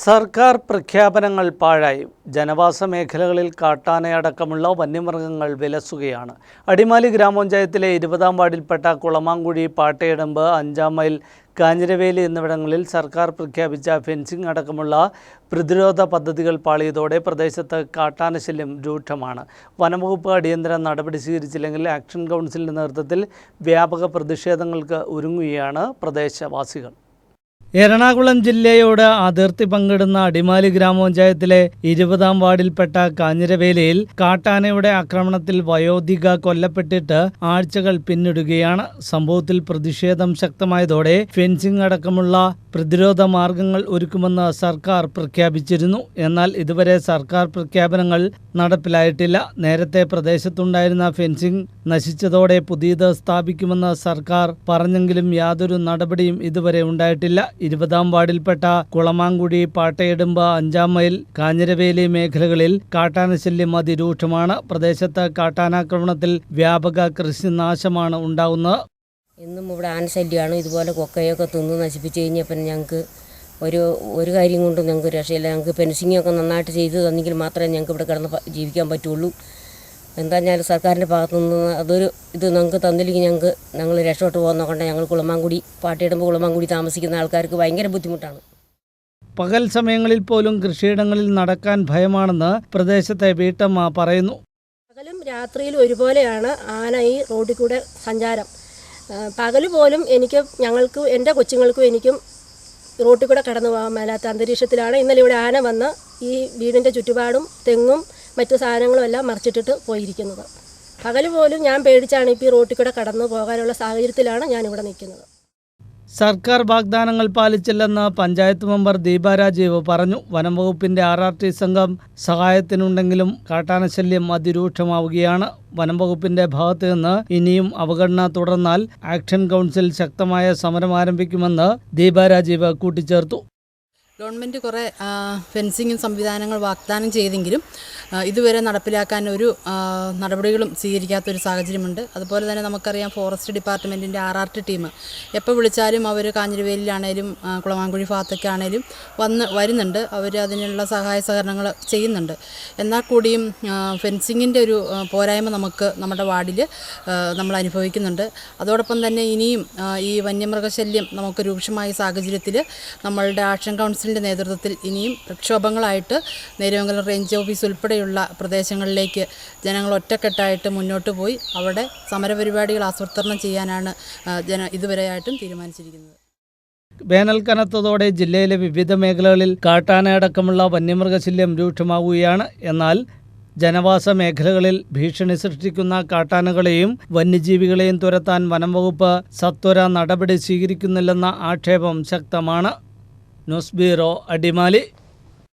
സർക്കാർ പ്രഖ്യാപനങ്ങൾ പാഴായി. ജനവാസ മേഖലകളിൽ കാട്ടാനയടക്കമുള്ള വന്യമൃഗങ്ങൾ വിലസുകയാണ്. അടിമാലി ഗ്രാമപഞ്ചായത്തിലെ ഇരുപതാം വാർഡിൽപ്പെട്ട കുളമാങ്കുഴി പാട്ടയടമ്പ് അഞ്ചാം മൈൽ കാഞ്ഞിരവേലി എന്നിവിടങ്ങളിൽ സർക്കാർ പ്രഖ്യാപിച്ച ഫെൻസിംഗ് അടക്കമുള്ള പ്രതിരോധ പദ്ധതികൾ പാളിയതോടെ പ്രദേശത്ത് കാട്ടാനശല്യം രൂക്ഷമാണ്. വനംവകുപ്പ് അടിയന്തര നടപടി സ്വീകരിച്ചില്ലെങ്കിൽ ആക്ഷൻ കൗൺസിലിന്റെ നേതൃത്വത്തിൽ വ്യാപക പ്രതിഷേധങ്ങൾക്ക് ഒരുങ്ങുകയാണ് പ്രദേശവാസികൾ. എറണാകുളം ജില്ലയോട് അതിർത്തി പങ്കിടുന്ന അടിമാലി ഗ്രാമപഞ്ചായത്തിലെ ഇരുപതാം വാർഡിൽപ്പെട്ട കാഞ്ഞിരവേലയിൽ കാട്ടാനയുടെ ആക്രമണത്തിൽ വയോധിക കൊല്ലപ്പെട്ടിട്ട് ആഴ്ചകൾ പിന്നിടുകയാണ്. സംഭവത്തിൽ പ്രതിഷേധം ശക്തമായതോടെ ഫെൻസിംഗ് അടക്കമുള്ള പ്രതിരോധ മാർഗങ്ങൾ ഒരുക്കുമെന്ന് സർക്കാർ പ്രഖ്യാപിച്ചിരുന്നു. എന്നാൽ ഇതുവരെ സർക്കാർ പ്രഖ്യാപനങ്ങൾ നടപ്പിലായിട്ടില്ല. നേരത്തെ പ്രദേശത്തുണ്ടായിരുന്ന ഫെൻസിംഗ് നശിച്ചതോടെ പുതിയത് സ്ഥാപിക്കുമെന്ന് സർക്കാർ പറഞ്ഞെങ്കിലും യാതൊരു നടപടിയും ഇതുവരെ ഉണ്ടായിട്ടില്ല. ഇരുപതാം വാർഡിൽപ്പെട്ട കുളമാങ്കുടി പാട്ടയിടുമ്പ് അഞ്ചാം മൈൽ കാഞ്ഞിരവേലി മേഖലകളിൽ കാട്ടാനശല്യം അതിരൂക്ഷമാണ്. പ്രദേശത്ത് കാട്ടാനാക്രമണത്തിൽ വ്യാപക കൃഷിനാശമാണ് ഉണ്ടാകുന്നത് എന്നും ഇവിടെ ആനശല്യമാണ് ഇതുപോലെ കൊക്കയൊക്കെ തിന്ന് നശിപ്പിച്ച് പിന്നെ ഞങ്ങൾക്ക് ഒരു ഒരു കാര്യം കൊണ്ടും ഞങ്ങൾക്ക് രക്ഷയില്ല. ഞങ്ങൾക്ക് ഫെൻസിങ്ങൊക്കെ നന്നായിട്ട് ചെയ്ത് തന്നെങ്കിൽ മാത്രമേ ഞങ്ങൾക്ക് ഇവിടെ കിടന്ന് ജീവിക്കാൻ പറ്റുള്ളൂ. എന്താഞ്ഞാലും സർക്കാരിന്റെ ഭാഗത്തു നിന്ന് അതൊരു ഇത് ഞങ്ങൾക്ക് തന്നില്ലെങ്കിൽ ഞങ്ങൾക്ക് ഞങ്ങൾ രക്ഷപ്പെട്ട് പോകുന്ന കൊണ്ട് ഞങ്ങൾ കുളമാങ്കുടി പാട്ടിയിടുമ്പോൾ കുളമാങ്കുടി താമസിക്കുന്ന ആൾക്കാർക്ക് ഭയങ്കര ബുദ്ധിമുട്ടാണ്. പകൽ സമയങ്ങളിൽ പോലും കൃഷിയിടങ്ങളിൽ നടക്കാൻ ഭയമാണെന്ന് പ്രദേശത്തെ വീട്ടമ്മ പറയുന്നു. പകലും രാത്രിയിലും ഒരുപോലെയാണ് ആന ഈ റോഡിൽ കൂടെ സഞ്ചാരം. പകൽ പോലും എനിക്ക് ഞങ്ങൾക്ക് എന്റെ കൊച്ചുങ്ങൾക്കും എനിക്കും റോട്ടിൽ കൂടെ കടന്നു പോകാൻ മേലാത്ത അന്തരീക്ഷത്തിലാണ് ഇന്നലെ ഇവിടെ ആന വന്ന് ഈ വീടിന്റെ ചുറ്റുപാടും തെങ്ങും മറ്റു സാധനങ്ങളും എല്ലാം മറിച്ചിട്ടിട്ട് പോയിരിക്കുന്നത്. പകൽ പോലും ഞാൻ പേടിച്ചാണ് ഇപ്പോൾ ഈ റോട്ടിൽ കൂടെ കടന്നു പോകാനുള്ള സാഹചര്യത്തിലാണ് ഞാനിവിടെ നിൽക്കുന്നത്. സർക്കാർ വാഗ്ദാനങ്ങൾ പാലിച്ചില്ലെന്ന് പഞ്ചായത്ത് മെമ്പർ ദീപ രാജീവ് പറഞ്ഞു. വനം വകുപ്പിന്റെ ആർ ആർ ടി സംഘം സഹായത്തിനുണ്ടെങ്കിലും കാട്ടാനശല്യം അതിരൂക്ഷമാവുകയാണ്. വനം വകുപ്പിന്റെ ഭാഗത്ത് നിന്ന് ഇനിയും അവഗണന തുടർന്നാൽ ആക്ഷൻ കൗൺസിൽ ശക്തമായ സമരം ആരംഭിക്കുമെന്ന് ദീപ രാജീവ് കൂട്ടിച്ചേർത്തു. ഗവൺമെന്റ് കുറേ ഫെൻസിങ്ങും സംവിധാനങ്ങൾ വാഗ്ദാനം ചെയ്തെങ്കിലും ഇതുവരെ നടപ്പിലാക്കാൻ ഒരു നടപടികളും സ്വീകരിക്കാത്തൊരു സാഹചര്യമുണ്ട്. അതുപോലെ തന്നെ നമുക്കറിയാം ഫോറസ്റ്റ് ഡിപ്പാർട്ട്മെന്റിന്റെ ആർ ആർ ടി ടീം എപ്പോൾ വിളിച്ചാലും അവർ കാഞ്ഞിരവേലിയിലാണേലും കുളമാങ്കുഴി ഭാഗത്തൊക്കെയാണേലും വന്ന് വരുന്നുണ്ട്. അവർ അതിനുള്ള സഹായ സഹകരണങ്ങൾ ചെയ്യുന്നുണ്ട്. എന്നാൽ കൂടിയും ഫെൻസിങ്ങിന്റെ ഒരു പോരായ്മ നമുക്ക് നമ്മുടെ വാർഡിൽ നമ്മൾ അനുഭവിക്കുന്നുണ്ട്. അതോടൊപ്പം തന്നെ ഇനിയും ഈ വന്യമൃഗശല്യം നമുക്ക് രൂക്ഷമായ സാഹചര്യത്തിൽ നമ്മളുടെ ആക്ഷൻ കൗൺസിലിന്റെ നേതൃത്വത്തിൽ ഇനിയും പ്രക്ഷോഭങ്ങളായിട്ട് നേരുമംഗലം റേഞ്ച് ഓഫീസ് ഉൾപ്പെടെയുള്ള പ്രദേശങ്ങളിലേക്ക് ജനങ്ങൾ ഒറ്റക്കെട്ടായിട്ട് മുന്നോട്ട് പോയി അവിടെ സമരപരിപാടികൾ ആസൂത്രണം ചെയ്യാനാണ് ജന ഇതുവരെയായിട്ടും തീരുമാനിച്ചിരിക്കുന്നത്. വേനൽ കനത്തതോടെ ജില്ലയിലെ വിവിധ മേഖലകളിൽ കാട്ടാനയടക്കമുള്ള വന്യമൃഗശല്യം രൂക്ഷമാവുകയാണ്. എന്നാൽ ജനവാസ മേഖലകളിൽ ഭീഷണി സൃഷ്ടിക്കുന്ന കാട്ടാനകളെയും വന്യജീവികളെയും തുരത്താൻ വനം വകുപ്പ് സത്വര നടപടി സ്വീകരിക്കുന്നില്ലെന്ന ആക്ഷേപം ശക്തമാണ്. ന്യൂസ് അടിമാലി